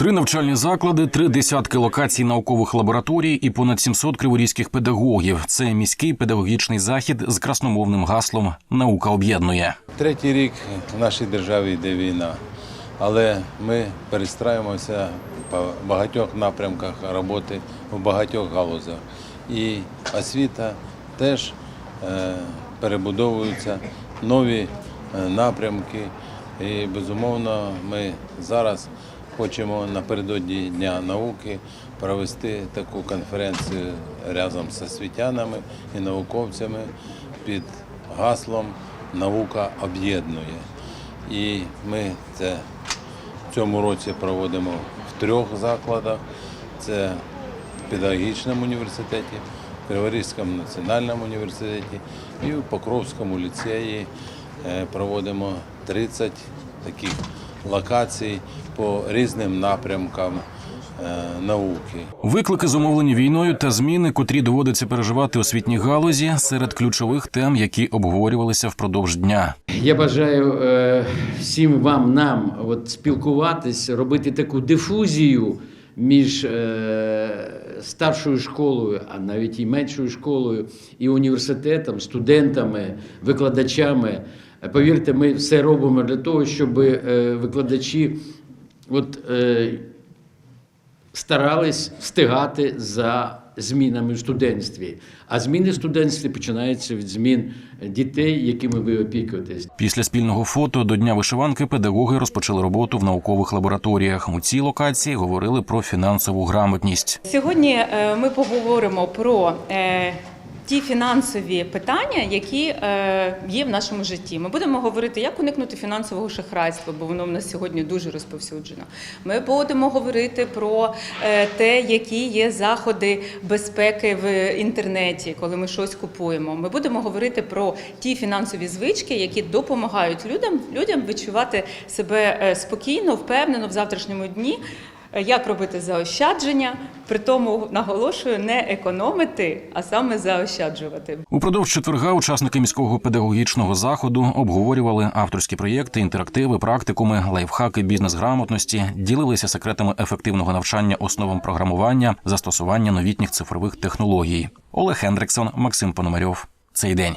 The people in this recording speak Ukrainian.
Три навчальні заклади, три десятки локацій наукових лабораторій і понад 700 криворізьких педагогів. Це міський педагогічний захід з красномовним гаслом Наука об'єднує. Третій рік в нашій державі йде війна, але ми перестраюємося по багатьох напрямках роботи в багатьох галузях. І освіта теж е, перебудовується, нові е, напрямки. І безумовно, ми зараз хочемо напередодні Дня науки провести таку конференцію разом з освітянами і науковцями під гаслом Наука об'єднує. І ми це в цьому році проводимо в трьох закладах. Це в педагогічному університеті, в Криворізькому національному університеті і в Покровському ліцеї е, проводимо 30 таких локацій по різним напрямкам е, науки. Виклики зумовлені війною та зміни, котрі доводиться переживати освітній галузі серед ключових тем, які обговорювалися впродовж дня. Я бажаю е, всім вам, нам от, спілкуватись, робити таку дифузію між е, старшою школою, а навіть і меншою школою, і університетом, студентами, викладачами. Е, Повірте, ми все робимо для того, щоб е, викладачі от, е, старались встигати за змінами в студентстві. А зміни в студентстві починаються від змін дітей, якими ви опікуєтесь. Після спільного фото до дня вишиванки педагоги розпочали роботу в наукових лабораторіях. У цій локації говорили про фінансову грамотність. Сьогодні ми поговоримо про ті фінансові питання, які е, є в нашому житті. Ми будемо говорити, як уникнути фінансового шахрайства, бо воно в нас сьогодні дуже розповсюджено. Ми будемо говорити про е, те, які є заходи безпеки в інтернеті, коли ми щось купуємо. Ми будемо говорити про ті фінансові звички, які допомагають людям, людям відчувати себе е, спокійно, впевнено в завтрашньому дні. Е, Як робити заощадження, при тому наголошую не економити, а саме заощаджувати. Упродовж четверга учасники міського педагогічного заходу обговорювали авторські проєкти, інтерактиви, практикуми, лайфхаки бізнес-грамотності, ділилися секретами ефективного навчання основам програмування, застосування новітніх цифрових технологій. Олег Хендриксон, Максим Пономарьов. Цей день.